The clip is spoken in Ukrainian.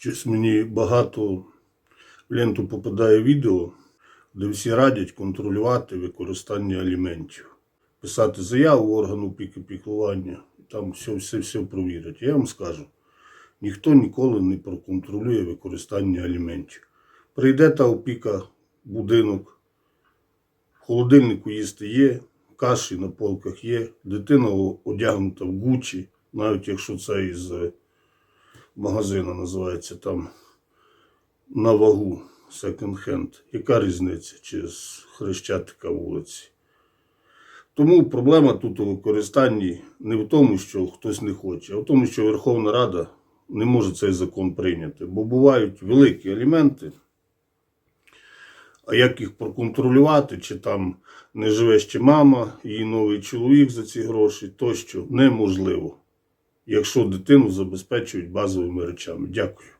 Щось мені багато в ленту попадає відео, де всі радять контролювати використання аліментів, писати заяву органу опіки піклування, там все, все, все провірять. Я вам скажу, ніхто ніколи не проконтролює використання аліментів. Прийде та опіка будинок, в холодильнику їсти є, каші на полках є, дитина одягнута в гучі, навіть якщо це із е, магазину називається там на вагу секонд-хенд. Яка різниця чи хрещатика вулиці? Тому проблема тут у використанні не в тому, що хтось не хоче, а в тому, що Верховна Рада не може цей закон прийняти. Бо бувають великі аліменти, а як їх проконтролювати, чи там не живе ще мама, її новий чоловік за ці гроші, тощо неможливо, якщо дитину забезпечують базовими речами. Дякую.